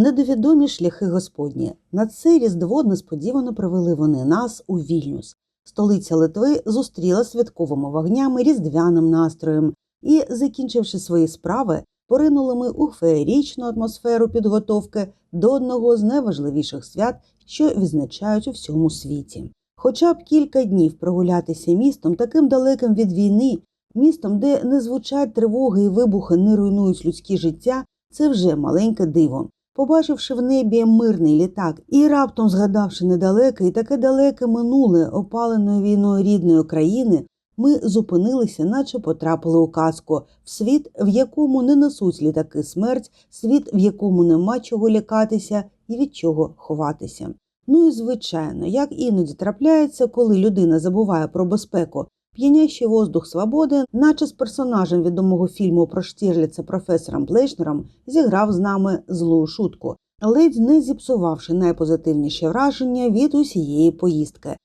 Недовідомі шляхи Господні. На це різдво несподівано привели вони нас у Вільнюс. Столиця Литви зустріла святковими вогнями різдвяним настроєм і, закінчивши свої справи, поринули ми у феєрічну атмосферу підготовки до одного з найважливіших свят, що відзначають у всьому світі. Хоча б кілька днів прогулятися містом, таким далеким від війни, містом, де не звучать тривоги і вибухи, не руйнують людське життя, це вже маленьке диво. Побачивши в небі мирний літак і раптом згадавши недалеке і таке далеке минуле опаленої війною рідної країни, ми зупинилися, наче потрапили у казку, в світ, в якому не несуть літаки смерть, світ, в якому нема чого лякатися і від чого ховатися. Ну і звичайно, як іноді трапляється, коли людина забуває про безпеку, п'янящий воздух свободи, наче з персонажем відомого фільму про Штірліца професором Плешнером, зіграв з нами злу шутку, ледь не зіпсувавши найпозитивніші враження від усієї поїздки.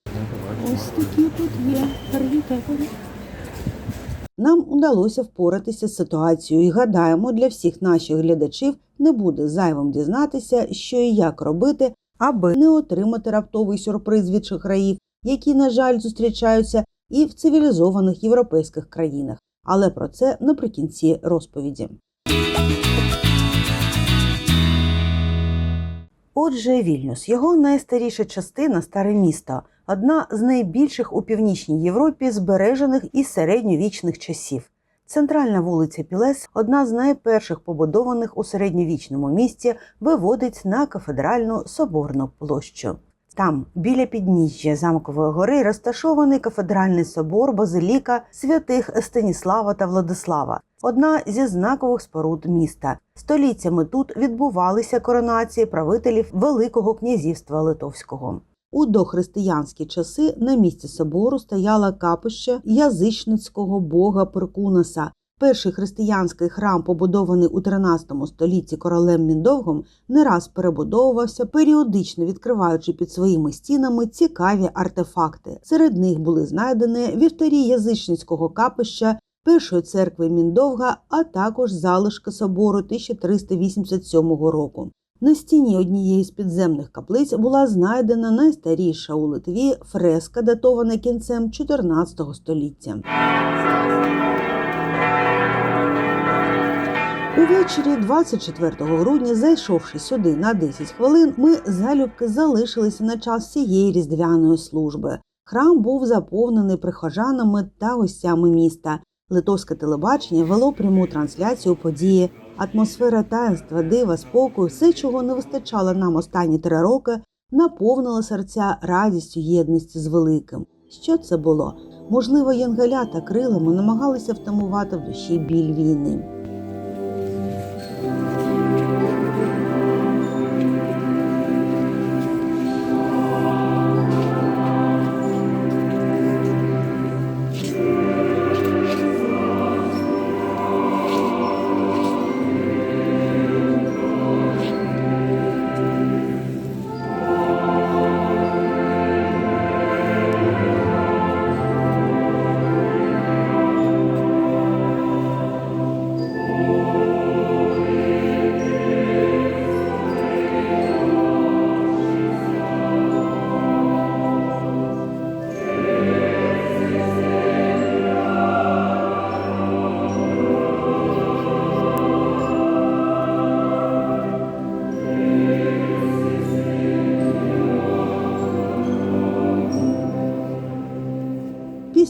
Ось такі тут є. Привіт, Нам удалося впоратися з ситуацією і гадаємо, для всіх наших глядачів не буде зайвим дізнатися, що і як робити, аби не отримати раптовий сюрприз від шахраїв, які, на жаль, зустрічаються і в цивілізованих європейських країнах. Але про це наприкінці розповіді. Отже, Вільнюс, його найстаріша частина старе місто, одна з найбільших у північній Європі збережених із середньовічних часів. Центральна вулиця Пілес, одна з найперших побудованих у середньовічному місті, виводить на кафедральну соборну площу. Там, біля підніжжя замкової гори, розташований кафедральний собор Базиліка святих Станіслава та Владислава, одна зі знакових споруд міста. Століттями тут відбувалися коронації правителів Великого князівства Литовського. У дохристиянські часи на місці собору стояла капище язичницького бога Перкунаса. Перший християнський храм, побудований у 13 столітті королем Міндовгом, не раз перебудовувався, періодично відкриваючи під своїми стінами цікаві артефакти. Серед них були знайдені вівтарі язичницького капища, першої церкви Міндовга, а також залишки собору 1387 року. На стіні однієї з підземних каплиць була знайдена найстаріша у Литві фреска, датована кінцем 14 століття. Увечері 24 грудня, зайшовши сюди на 10 хвилин, ми залюбки залишилися на час цієї різдвяної служби. Храм був заповнений прихожанами та гостями міста. Литовське телебачення вело пряму трансляцію події. Атмосфера таїнства, дива, спокою, все, чого не вистачало нам останні три роки, наповнила серця радістю єдності з великим. Що це було? Можливо, янголята крилами намагалися втамувати в душі біль війни.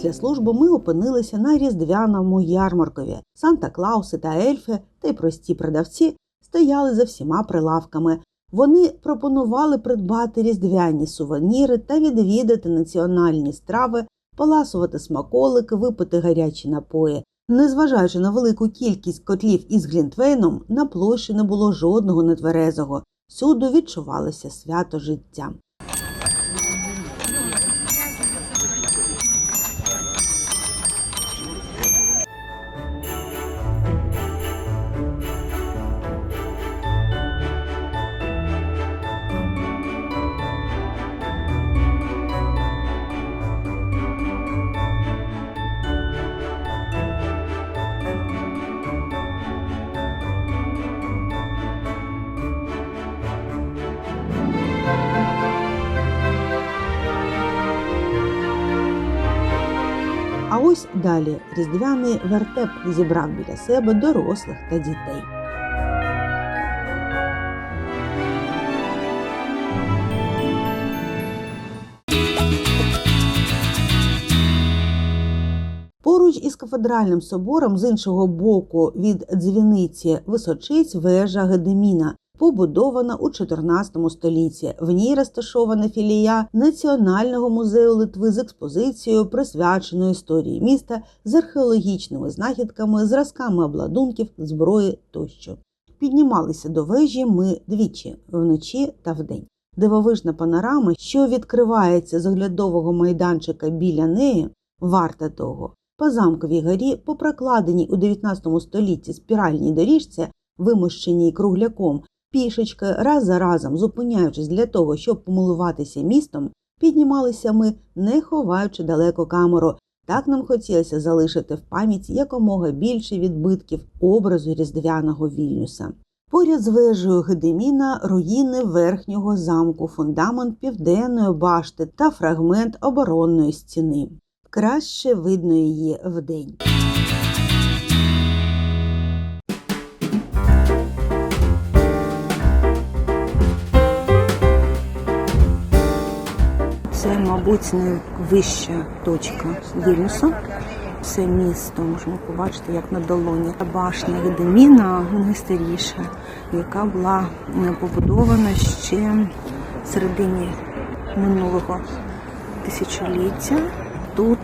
Після служби ми опинилися на різдвяному ярмаркові. Санта Клауси та ельфи та й прості продавці стояли за всіма прилавками. Вони пропонували придбати різдвяні сувеніри та відвідати національні страви, поласувати смаколики, випити гарячі напої. Незважаючи на велику кількість котлів із глінтвейном, на площі не було жодного нетверезого. Всюди відчувалося свято життя. Ось далі різдвяний вертеп зібрав біля себе дорослих та дітей. Поруч із кафедральним собором, з іншого боку від дзвіниці Височиць вежа Гедеміна, побудована у 14 столітті. В ній розташована філія Національного музею Литви з експозицією, присвяченою історії міста з археологічними знахідками, зразками обладунків, зброї тощо. Піднімалися до вежі ми двічі вночі та вдень. Дивовижна панорама, що відкривається з оглядового майданчика біля неї, варта того. По замковій горі, по прокладеній у 19 столітті спіральній доріжці, вимощеній кругляком, пішечки раз за разом зупиняючись для того, щоб помилуватися містом, піднімалися ми, не ховаючи далеко камеру. Так нам хотілося залишити в пам'яті якомога більше відбитків образу різдвяного Вільнюса. Поряд з вежею Гедеміна руїни верхнього замку, фундамент південної башти та фрагмент оборонної стіни. Краще видно її вдень. Це, мабуть, найвища точка Вільнюса. Це місто можна побачити, як на долоні. Башня Гедеміна найстаріша, яка була побудована ще в середині минулого тисячоліття. Тут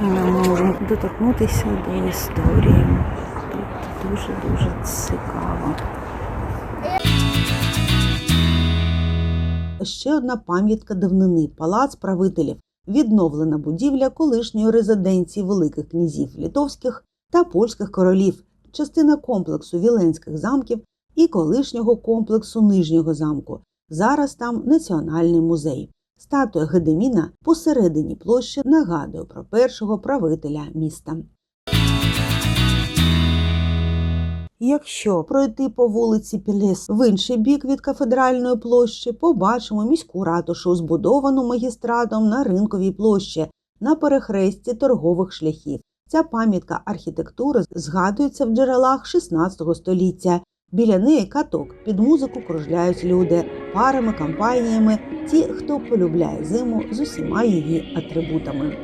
ми можемо доторкнутися до історії. Тут дуже-дуже цікаво. Ще одна пам'ятка давнини палац правителів, відновлена будівля колишньої резиденції великих князів литовських та польських королів, частина комплексу віленських замків і колишнього комплексу нижнього замку. Зараз там національний музей. Статуя Гедеміна посередині площі нагадує про першого правителя міста. Якщо пройти по вулиці Пілес в інший бік від кафедральної площі, побачимо міську ратушу, збудовану магістратом на ринковій площі на перехресті торгових шляхів. Ця пам'ятка архітектури згадується в джерелах 16 століття. Біля неї каток під музику кружляють люди парами, компаніями, ті, хто полюбляє зиму з усіма її атрибутами.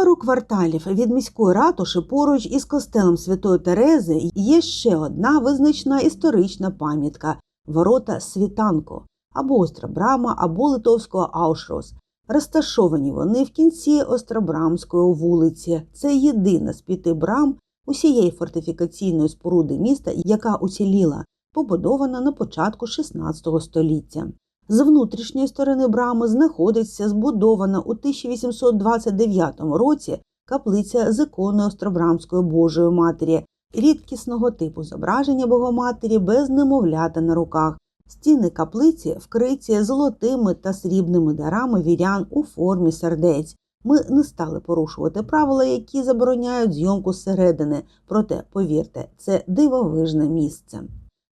Пару кварталів від міської ратуші поруч із костелом Святої Терези є ще одна визначна історична пам'ятка ворота світанку або Острабрама, або Литовського Аушрос. Розташовані вони в кінці Острабрамської вулиці. Це єдина з п'яти брам усієї фортифікаційної споруди міста, яка уціліла, побудована на початку 16 століття. З внутрішньої сторони брами знаходиться збудована у 1829 році каплиця з іконою Остробрамської Божої Матері, рідкісного типу зображення Богоматері без немовлята на руках. Стіни каплиці вкриті золотими та срібними дарами вірян у формі сердець. Ми не стали порушувати правила, які забороняють зйомку зсередини, проте, повірте, це дивовижне місце.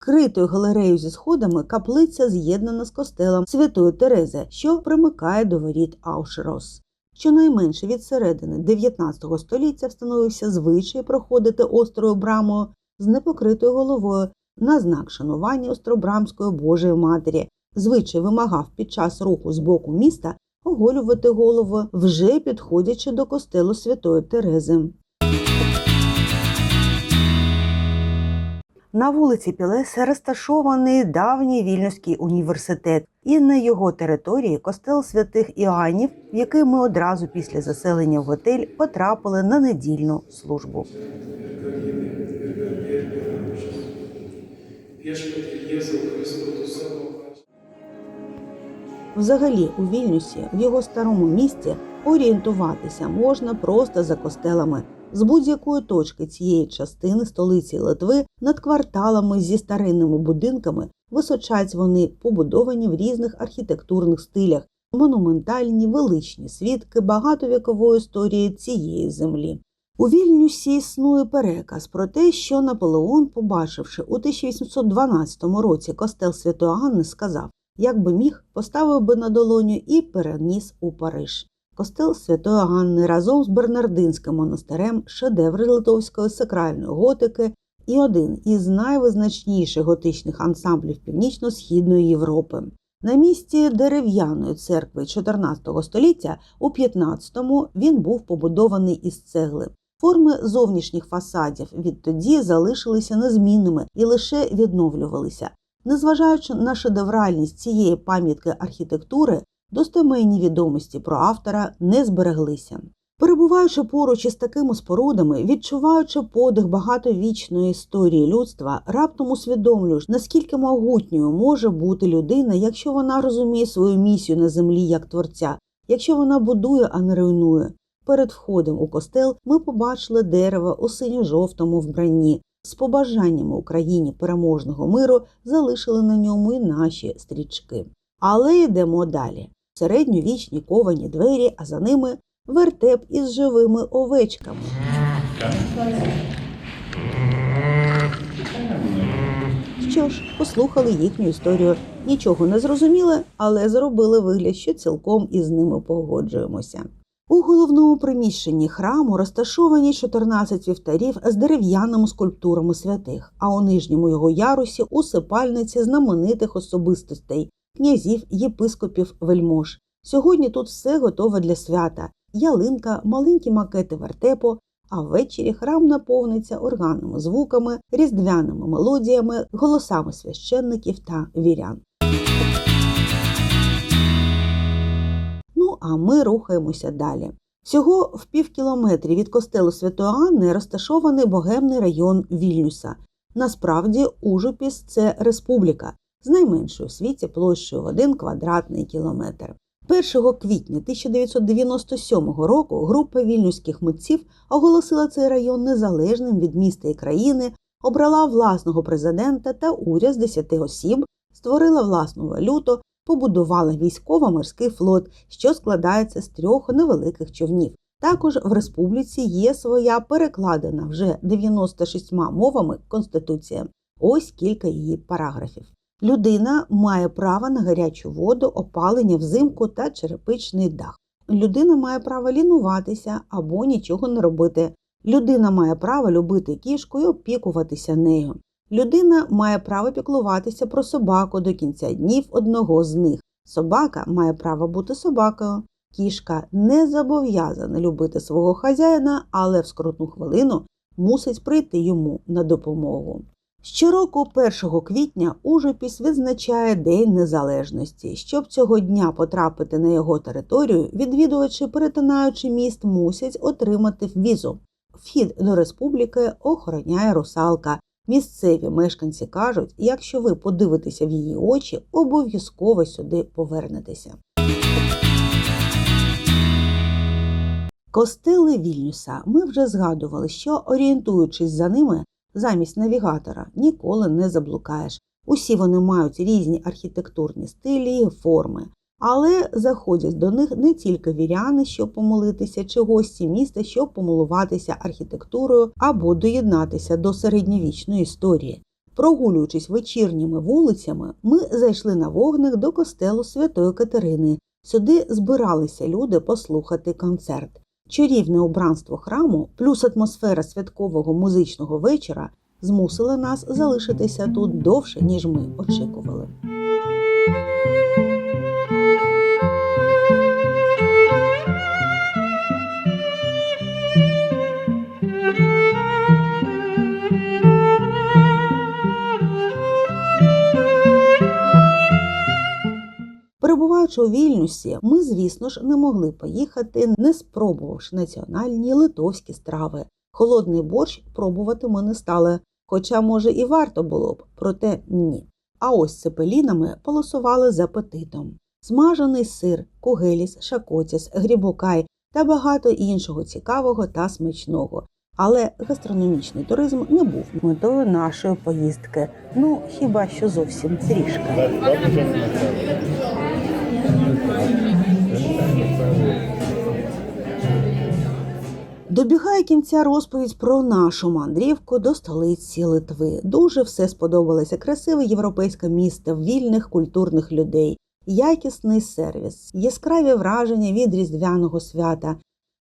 Критою галереєю зі сходами каплиця з'єднана з костелом Святої Терези, що примикає до воріт Аушерос. Щонайменше від середини 19 століття встановився звичай проходити острою брамою з непокритою головою на знак шанування Остробрамської Божої Матері. Звичай вимагав під час руху з боку міста оголювати голову, вже підходячи до костелу Святої Терези. На вулиці Пілеса розташований давній Вільнюський університет, і на його території костел святих Іоаннів, в який ми одразу після заселення в готель потрапили на недільну службу. Взагалі, у Вільнюсі, в його старому місті, орієнтуватися можна просто за костелами. З будь-якої точки цієї частини столиці Литви над кварталами зі старинними будинками височать вони побудовані в різних архітектурних стилях, монументальні, величні свідки багатовікової історії цієї землі. У Вільнюсі існує переказ про те, що Наполеон, побачивши у 1812 році костел Святої Анни, сказав, як би міг, поставив би на долоню і переніс у Париж. Костел Святої Ганни разом з Бернардинським монастирем, шедеври литовської сакральної готики і один із найвизначніших готичних ансамблів Північно-Східної Європи. На місці дерев'яної церкви 14 століття у 15-му він був побудований із цегли. Форми зовнішніх фасадів відтоді залишилися незмінними і лише відновлювалися. Незважаючи на шедевральність цієї пам'ятки архітектури, достеменні відомості про автора не збереглися. Перебуваючи поруч із такими спорудами, відчуваючи подих багатовічної історії людства, раптом усвідомлюєш, наскільки могутньою може бути людина, якщо вона розуміє свою місію на землі як творця, якщо вона будує, а не руйнує. Перед входом у костел ми побачили дерево у синьо-жовтому вбранні. З побажаннями Україні переможного миру залишили на ньому і наші стрічки. Але йдемо далі. Середньовічні ковані двері, а за ними вертеп із живими овечками. Що ж, послухали їхню історію. Нічого не зрозуміли, але зробили вигляд, що цілком із ними погоджуємося. У головному приміщенні храму розташовані 14 вівтарів з дерев'яними скульптурами святих, а у нижньому його ярусі усипальниці знаменитих особистостей князів, єпископів, вельмож. Сьогодні тут все готове для свята: ялинка, маленькі макети вертепу. А ввечері храм наповниться органними звуками, різдвяними мелодіями, голосами священників та вірян. Ну а ми рухаємося далі. Всього в півкілометрі від костелу Святої Анни розташований богемний район Вільнюса. Насправді Ужупіс це республіка з найменшою у світі площею в 1 квадратний кілометр. 1 квітня 1997 року група вільнюських митців оголосила цей район незалежним від міста і країни, обрала власного президента та уряд з 10 осіб, створила власну валюту, побудувала військово-морський флот, що складається з трьох невеликих човнів. Також в республіці є своя перекладена вже 96 мовами конституція. Ось кілька її параграфів. Людина має право на гарячу воду, опалення взимку та черепичний дах. Людина має право лінуватися або нічого не робити. Людина має право любити кішку і опікуватися нею. Людина має право піклуватися про собаку до кінця днів одного з них. Собака має право бути собакою. Кішка не зобов'язана любити свого хазяїна, але в скрутну хвилину мусить прийти йому на допомогу. Щороку 1 квітня Ужопіс відзначає День Незалежності. Щоб цього дня потрапити на його територію, відвідувачі, перетинаючи міст, мусять отримати візу. Вхід до республіки охороняє русалка. Місцеві мешканці кажуть, якщо ви подивитеся в її очі, обов'язково сюди повернетеся. Костели Вільнюса ми вже згадували, що орієнтуючись за ними, замість навігатора ніколи не заблукаєш. Усі вони мають різні архітектурні стилі і форми, але заходять до них не тільки віряни, щоб помолитися, чи гості міста, щоб помилуватися архітектурою або доєднатися до середньовічної історії. Прогулюючись вечірніми вулицями, ми зайшли на вогник до костелу Святої Катерини. Сюди збиралися люди послухати концерт. Чарівне убранство храму плюс атмосфера святкового музичного вечора змусили нас залишитися тут довше, ніж ми очікували. Перебуваючи у Вільнюсі, ми, звісно ж, не могли поїхати, не спробувавши національні литовські страви. Холодний борщ пробувати ми не стали, хоча, може, і варто було б, проте ні. А ось цепелінами полосували з апетитом. Смажений сир, кугеліс, шакотіс, грібокай та багато іншого цікавого та смачного. Але гастрономічний туризм не був метою нашої поїздки. Ну хіба що зовсім трішки. Добігає кінця розповідь про нашу мандрівку до столиці Литви. Дуже все сподобалося. Красиве європейське місто, вільних культурних людей, якісний сервіс, яскраві враження від різдвяного свята.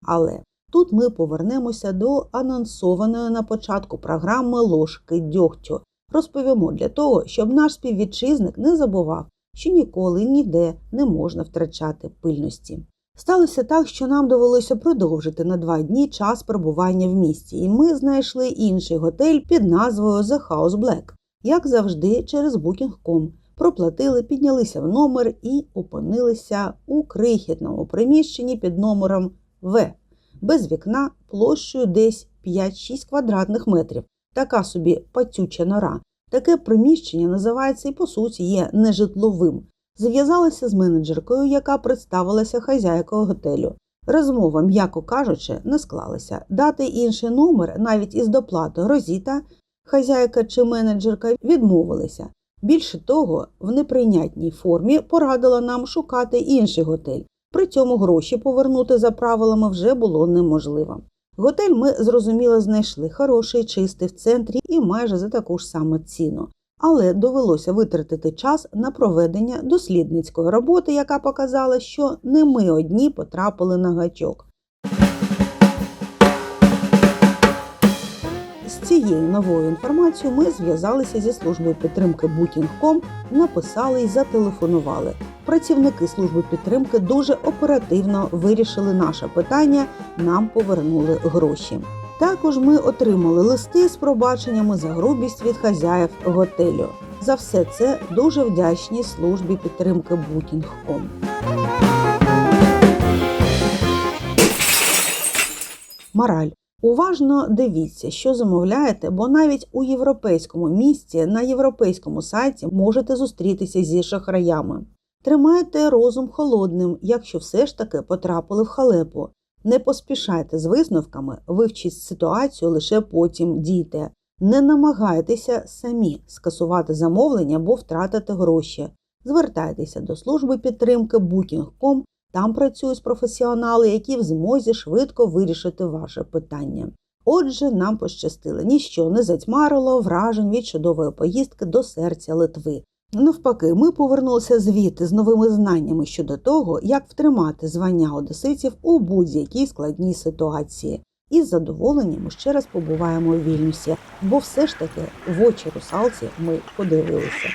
Але тут ми повернемося до анонсованої на початку програми ложки дьогтю. Розповімо для того, щоб наш співвітчизник не забував, що ніколи ніде не можна втрачати пильності. Сталося так, що нам довелося продовжити на два дні час перебування в місті, і ми знайшли інший готель під назвою The House Black, як завжди, через Booking.com. Проплатили, піднялися в номер і опинилися у крихітному приміщенні під номером В, без вікна площею десь 5-6 квадратних метрів. Така собі пацюча нора. Таке приміщення називається і по суті є нежитловим. Зв'язалася з менеджеркою, яка представилася хазяйкою готелю. Розмова, м'яко кажучи, не склалася. Дати інший номер, навіть із доплатою Розіта, хазяйка чи менеджерка відмовилися. Більше того, в неприйнятній формі порадила нам шукати інший готель. При цьому гроші повернути за правилами вже було неможливо. Готель ми зрозуміло знайшли хороший, чистий в центрі і майже за таку ж саму ціну. Але довелося витратити час на проведення дослідницької роботи, яка показала, що не ми одні потрапили на гачок. Цією новою інформацією ми зв'язалися зі службою підтримки Booking.com, написали і зателефонували. Працівники служби підтримки дуже оперативно вирішили наше питання, нам повернули гроші. Також ми отримали листи з пробаченнями за грубість від хазяїв готелю. За все це дуже вдячні службі підтримки Booking.com. Мораль. Уважно дивіться, що замовляєте, бо навіть у європейському місті на європейському сайті можете зустрітися зі шахраями. Тримайте розум холодним, якщо все ж таки потрапили в халепу. Не поспішайте з висновками, вивчіть ситуацію, лише потім дійте. Не намагайтеся самі скасувати замовлення або втратити гроші. Звертайтеся до служби підтримки Booking.com, там працюють професіонали, які в змозі швидко вирішити ваше питання. Отже, нам пощастило, ніщо не затьмарило вражень від чудової поїздки до серця Литви. Навпаки, ми повернулися звідти з новими знаннями щодо того, як втримати звання одеситів у будь-якій складній ситуації. І з задоволенням ще раз побуваємо у Вільнюсі, бо все ж таки в очі русалці ми подивилися.